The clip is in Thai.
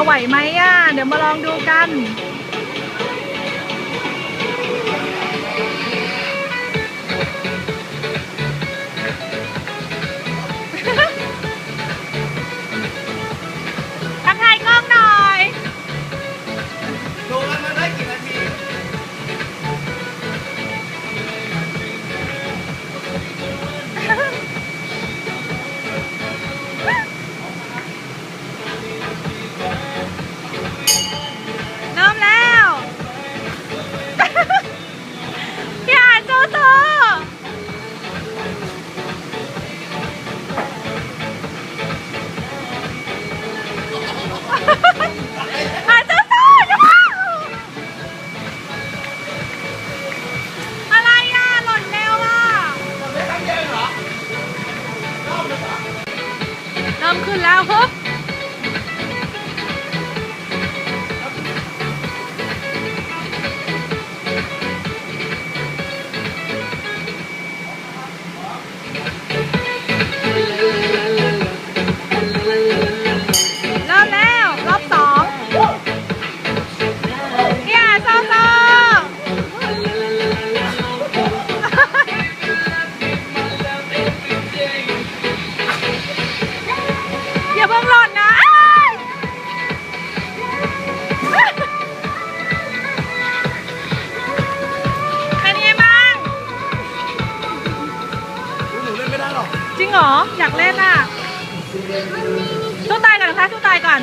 ะไหวไหมอะ เดี๋ยวมาลองดูกัน มขึ้นแล้วฮึบ จริงเหรอ อยากเล่นอะตู้ตายก่อนนะคะตู้ตายก่อน